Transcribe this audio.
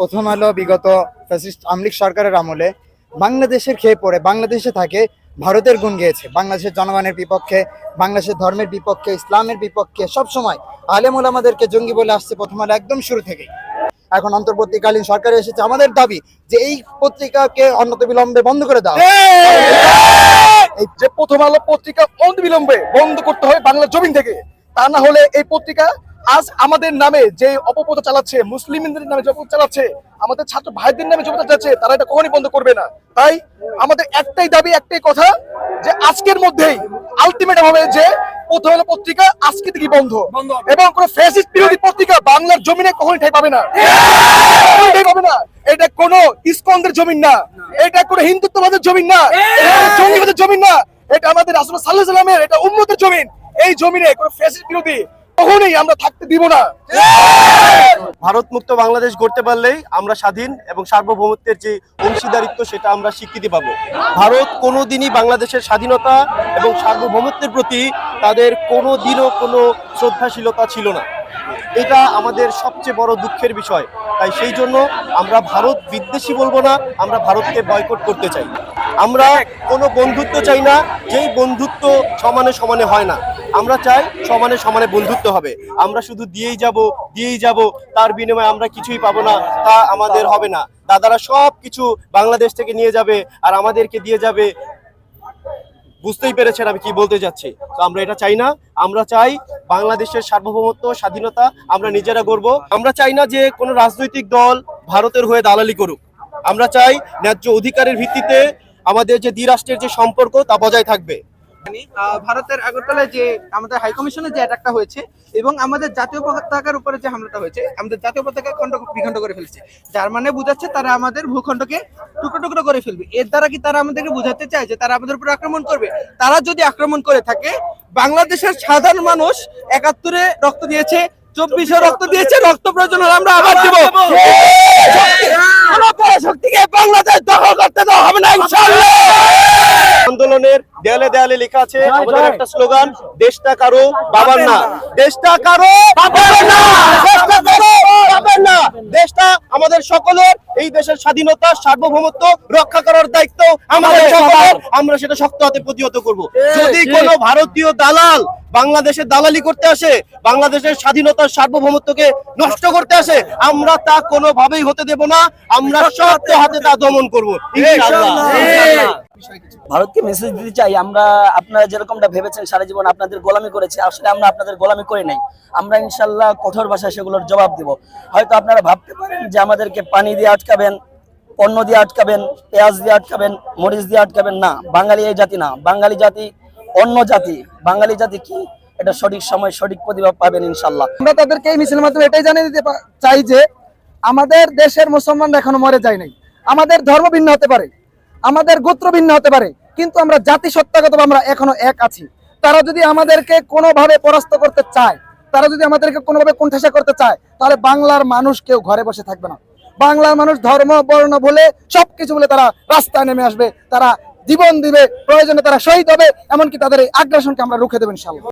প্রথম আলো বিগত ফ্যাসিস্ট আমলিক সরকারের আমলে বাংলাদেশের খেয়ে পড়ে, বাংলাদেশে থাকে, ভারতের গুণ গেয়েছে। বাংলাদেশের জনগণের বিপক্ষে, বাংলাদেশের ধর্মের বিপক্ষে, ইসলামের বিপক্ষে সব সময় আলেম ওলামাদেরকে জঙ্গি বলে আসছে প্রথম আলো একদম শুরু থেকেই। এখন অন্তর্বর্তীকালীন সরকার এসেছে আমাদের দাবি যে এই পত্রিকাকে অন্যত বিলম্বে বন্ধ করে দাও। এই যে প্রথম আলো পত্রিকা অনবিলম্বে বন্ধ করতে হবে বাংলা জমিন থেকে। তা না হলে এই পত্রিকা আজ আমাদের নামে যে অপপ্রচার চালাচ্ছে মুসলিমদের নামে যে অপপ্রচার চালাচ্ছে আমাদের ছাত্র ভাইদের নামে যে অপপ্রচার চালাচ্ছে তারা এটা কখনই বন্ধ করবে না। তাই আমাদের একটাই দাবি একটাই কথা যে আজকের মধ্যেই আলটিমেটাম হবে যে প্রথম আলো পত্রিকা আজকে থেকে বন্ধ। এবং কোন ফ্যাসিস্ট বিরোধী পত্রিকা বাংলার জমিনে কখনই ঠাই পাবে না। কখনোই পাবে না। এটা কোন ইস্কনদের জমিন না। এটা কোন হিন্দুত্ববাদের জমিন না। জঙ্গিবাদের জমিন না। এটা আমাদের সাল্লামের এটা উম্মতের জমিন। এই জমিনে কোন ফ্যাসিস্ট বিরোধী কখনোই আমরা থাকতে দিব না। ভারত মুক্ত বাংলাদেশ গড়তে পারলেই আমরা স্বাধীন এবং সার্বভৌমত্বের যে অংশীদারিত্ব সেটা আমরা স্বীকৃতি পাবো। ভারত কোনোদিনই বাংলাদেশের স্বাধীনতা এবং সার্বভৌমত্বের প্রতি তাদের কোনো দিনও কোনো শ্রদ্ধাশীলতা ছিল না। এটা আমাদের সবচেয়ে বড় দুঃখের বিষয়। তাই সেই জন্য আমরা ভারত বিদ্বেষী বলব না, আমরা ভারতকে বয়কট করতে চাই। আমরা কোনো বন্ধুত্ব চাই না, যেই বন্ধুত্ব সমানে সমানে হয় না। আমরা চাই সমানে সমানে বন্ধুত্ব হবে। আমরা শুধু দিয়েই যাব দিয়েই যাব, তার বিনিময়ে আমরা কিছুই পাবো না, তা আমাদের হবে না। দাদারা সব কিছু বাংলাদেশ থেকে নিয়ে যাবে আর আমাদেরকে দিয়ে যাবে। বুঝতেই পেরেছেন আমি কি বলতে যাচ্ছি। তো আমরা এটা চাই না। আমরা চাই বাংলাদেশের সার্বভৌমত্ব, স্বাধীনতা আমরা নিজেরা গর্ব আমরা চাই না যে কোনো রাজনৈতিক দল ভারতের হয়ে দালালি করুক। আমরা চাই ন্যায্য অধিকারের ভিত্তিতে আমাদের যে দ্বিরাষ্ট্রের যে সম্পর্ক তা বজায় থাকবে। ভারতের আগরতলায় যে আমাদের হাই কমিশনের যে অ্যাটাকটা হয়েছে এবং আমাদের জাতীয় পতাকার উপরে যে হামলাটা হয়েছে আমাদের জাতীয় পতাকা খণ্ড বিখণ্ড করে ফেলছে। যার মানে বোঝাচ্ছে তারা আমাদের ভূখণ্ডকে টুকরো টুকরো করে ফেলবে। এর দ্বারা কি তারা আমাদেরকে বোঝাতে চায় যে তারা আমাদের উপর আক্রমণ করবে? তারা যদি আক্রমণ করে থাকে বাংলাদেশের সাধারণ মানুষ একাত্তরে রক্ত দিয়েছে চব্বিশে রক্ত দিয়েছে রক্ত প্রয়োজন হলে আমরা আবার দিব। শক্তিকে বাংলাদেশ দখল করতে দেওয়া হবে না ইনশাআল্লাহ আন্দোলনের দেয়ালে দেয়ালে লেখা আছে আমাদের একটা স্লোগান দেশটা কারও বাবার না। দেশটা কারও বাবার না। দেশটা কারও বাবার না। দেশটা আমাদের সকলের এই দেশের স্বাধীনতা সার্বভৌমত্ব রক্ষা করার দায়িত্ব আমাদের সকলের। আমরা সেটা শক্ত হাতে প্রতিহত করব। যদি কোনো ভারতীয় দালাল বাংলাদেশের দালালি করতে আসে বাংলাদেশের স্বাধীনতার সার্বভৌমত্বকে নষ্ট করতে আসে আমরা তা কোনোভাবেই হতে দেব না। আমরা শক্ত হাতে। তা দমন করব। ইনশাআল্লাহ ভারতকে মেসেজ দিতে চাই, আমরা আপনারা যেরকমটা ভেবেছেন সারা জীবন আপনাদের গোলামি করেছে, আসলে আমরা আপনাদের গোলামি করে নাই। আমরা ইনশাল্লাহ কঠোর ভাষায় সেগুলোর জবাব দেব। হয়তো আপনারা ভাবতে পারেন যে আমাদেরকে পানি দিয়ে আটকাবেন, পণ্য দিয়ে আটকাবেন, পেঁয়াজ দিয়ে আটকাবেন, মরিচ দিয়ে আটকাবেন, না, বাঙালি এই জাতি না। বাঙালি জাতি অন্য জাতি। বাঙালি জাতি কি? এটা সঠিক সময় সঠিক প্রতিভাব পাবেন ইনশাল্লাহ। আমরা তাদেরকে এই মিছিলের মাধ্যমে এটাই জানিয়ে দিতে চাই যে আমাদের দেশের মুসলমানরা এখনও মরে যায় নাই। আমাদের ধর্ম ভিন্ন হতে পারে। আমাদের গোত্র ভিন্ন হতে পারে, কিন্তু আমরা জাতি সত্তাগত আমরা এখনও এক আছি। তারা যদি আমাদেরকে কোনোভাবে পরাস্ত করতে চায়, তারা যদি আমাদেরকে কোনোভাবে কোণঠাসা করতে চায়, তাহলে বাংলার মানুষ কেউ ঘরে বসে থাকবে না। বাংলার মানুষ ধর্ম, বর্ণ, বলে সবকিছু বলে তারা রাস্তায় নেমে আসবে, তারা জীবন দিবে, প্রয়োজনে তারা শহীদ হবে, এমনকি তাদের এই আগ্রাসনকে আমরা রুখে দেবেন ইনশাল্লাহ